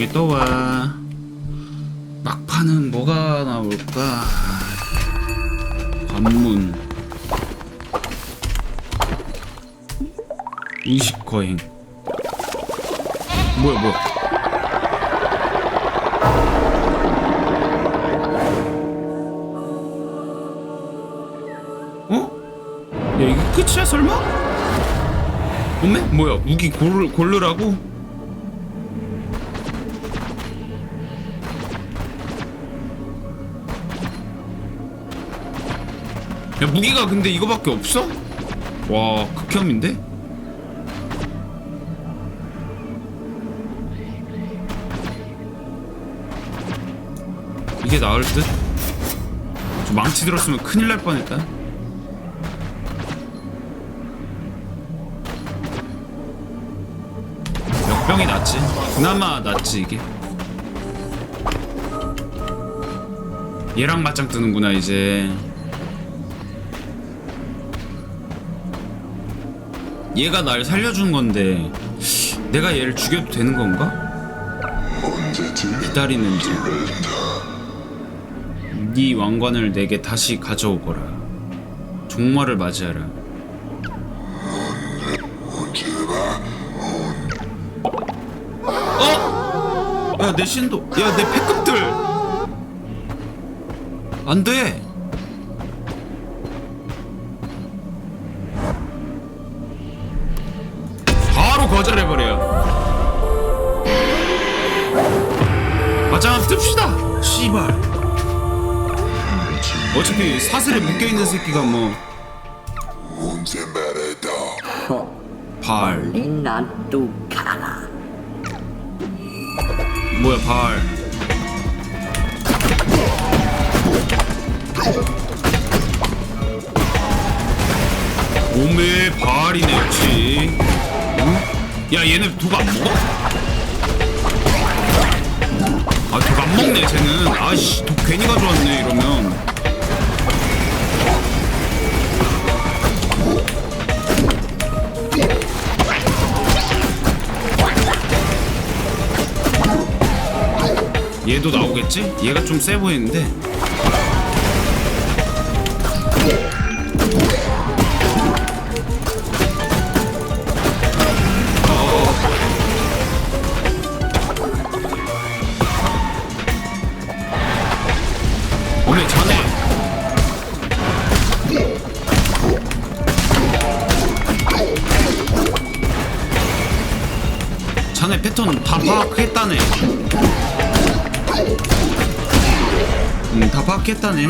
나중에 또 와. 막판은 뭐가 나올까? 관문. 인식 거행. 뭐야 뭐야? 어? 야 이게 끝이야 설마? 뭐야 무기 고르, 고르라고? 야 무기가 근데 이거밖에 없어? 와 극혐인데? 이게 나을 듯? 저 망치 들었으면 큰일 날 뻔했다 역병이 낫지 그나마 낫지 이게 얘랑 맞짱 뜨는구나 이제 얘가 날 살려준 건데 내가 얘를 죽여도 되는 건가? 기다리는 자네 왕관을 내게 다시 가져오거라. 종말을 맞이하라. 어? 야 내 신도. 야 내 패급들. 안돼 뜹시다! 씨발. 어차피 사슬에 묶여있는 새끼가 뭐. 언제 말해도 발 난또 가라. 뭐야 발 몸에 발이네 역시 응? 야 얘네 누가 안 먹어? 안 먹네 쟤는. 아씨 독 괜히 가져왔네 이러면. 얘도 나오겠지? 얘가 좀 세 보이는데 오메 자네 자네 패턴 다 파악했다네. 음, 다 파악했다네.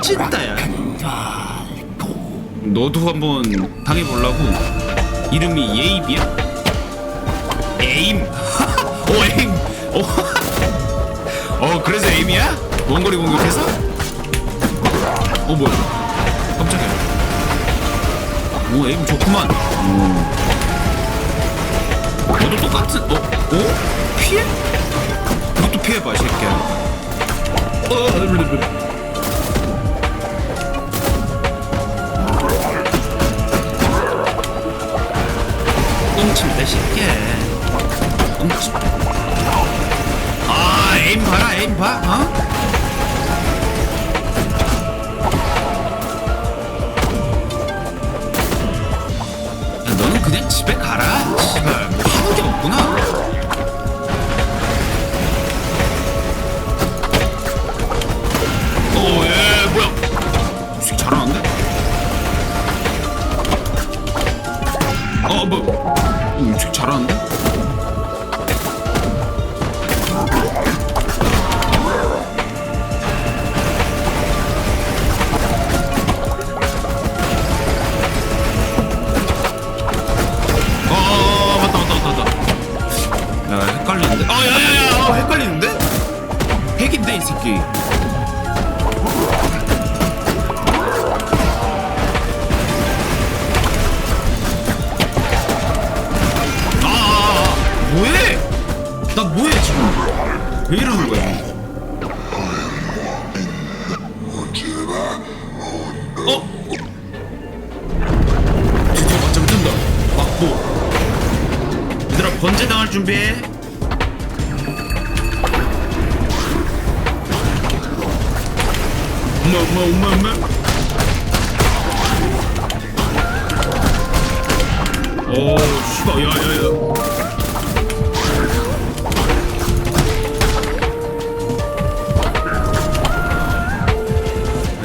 찐따야. 너도 한번 당해보려고. 이름이 예입이야? 에임. 오 에임. 오. 어 그래서 에임이야? 원거리 공격해서? 어 뭐야 깜짝이야 오 에임 좋구만 오. 너도 똑같은 어? 어? 피해? 이것도 피해봐 이 새끼야 어, 나 뭐해 지금? 왜 이러는 거야? 어? 번제 당할 준비해. 엄마 엄마 엄마 엄마. 오 씨발 야야야.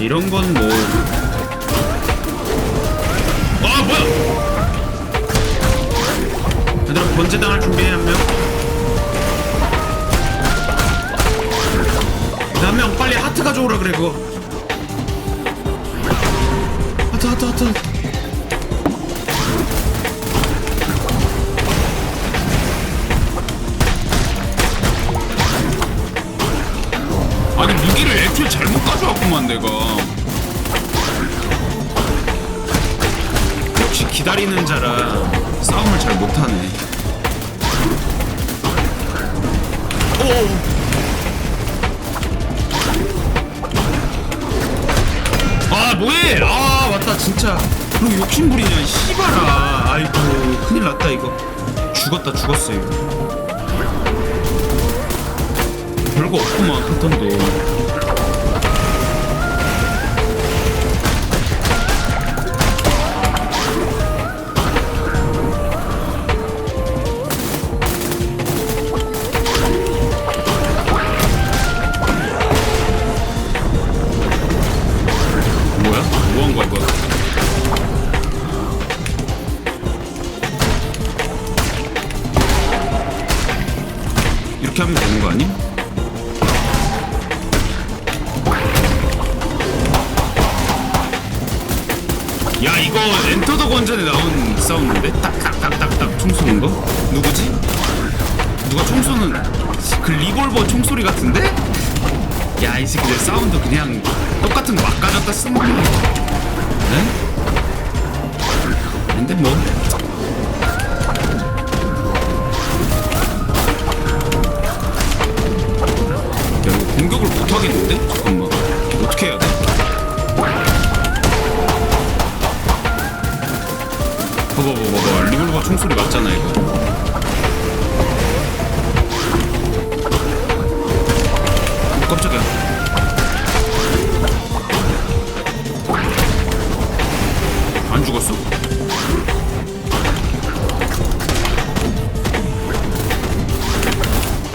이런 건 뭐. 아 뭐야? 얘들아 번제 당할 준비해 한 명. 한 명 빨리 하트 가져오라 그래 그거. 하트 하트 하트. 아니 무기를 애초에 잘못 가져왔구만 내가. 기다리는 자라 싸움을 잘 못하네. 오. 아 뭐해? 아 맞다 진짜. 그리고 욕심부리냐 이 씨발아. 아이고 큰일 났다 이거. 죽었다 죽었어 이거. 별거 없구만 패턴도. 이렇게 하면 되는 거 아니? 야 이거 엔터 더 건전에 나온 사운드인데? 딱딱딱딱딱 총 쏘는 거? 누구지? 누가 총 쏘는 그 리볼버 총소리 같은데? 야 이 새끼들 사운드 그냥 똑같은 거 막 가졌다 쓰는 거야 네? 근데 뭐 깜짝이야. 안 죽었어?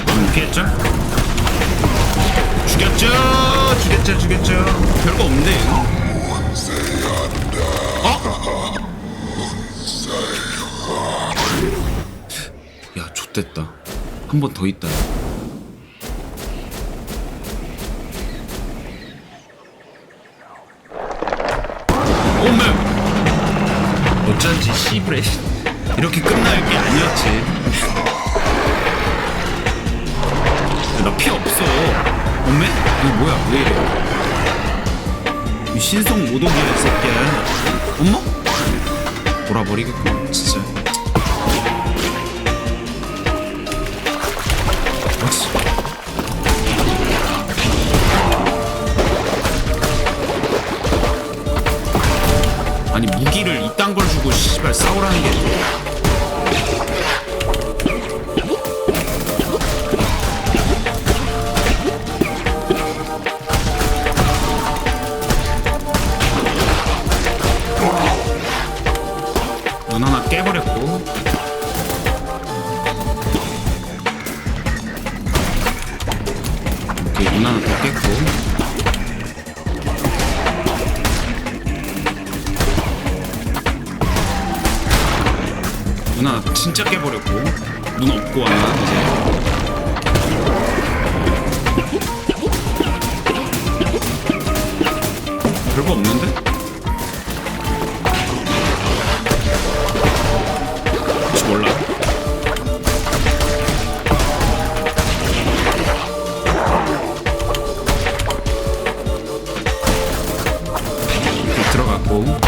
음, 피했죠? 죽였죠 죽였죠 죽였죠 별거 없네 어? 야 좆됐다 한 번 더 있다 이 신성 모독이야, 이 새끼야. 엄마? 돌아버리겠구나, 진짜. 맞지? 아니 무기를 이딴 걸 주고 씨발 싸우라는 게 눈 하나 진짜 깨버렸고 눈 없고 왔나 이제 별거 없는데? 혹시 몰라? 들어갔고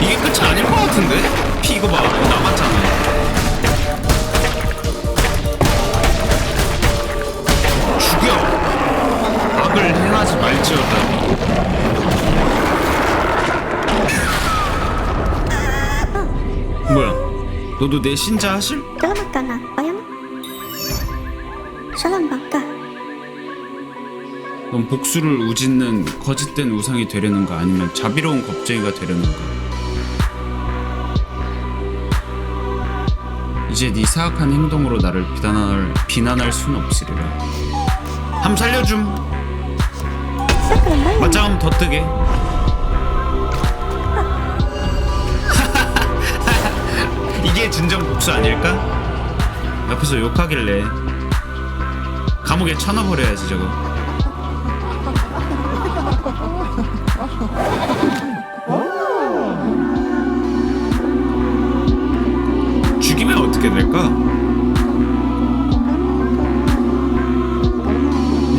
이게 끝이 아닐 것 같은데? 피 이거 봐 남았잖아. 죽여. 악을 행하지 말지어다. 뭐야? 너도 내 신자 하실? 넌 복수를 우짓는 거짓된 우상이 되려는가 아니면 자비로운 겁쟁이가 되려는가 이제 네 사악한 행동으로 나를 비난할, 비난할 순 없으리라. 함 살려줌. 맞짱 더 뜨게. 이게 진정 복수 아닐까? 옆에서 욕하길래 감옥에 쳐넣어버려야지 저거. 있을까?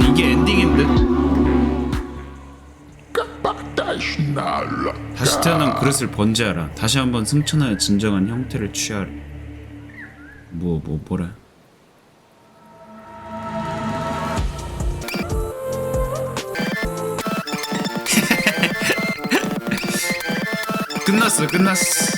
이게 엔딩인데? 다시 태어난 그릇을 번지하라 다시 한번 승천하여 진정한 형태를 취하라. 뭐, 뭐, 뭐래? 끝났어, 끝났어.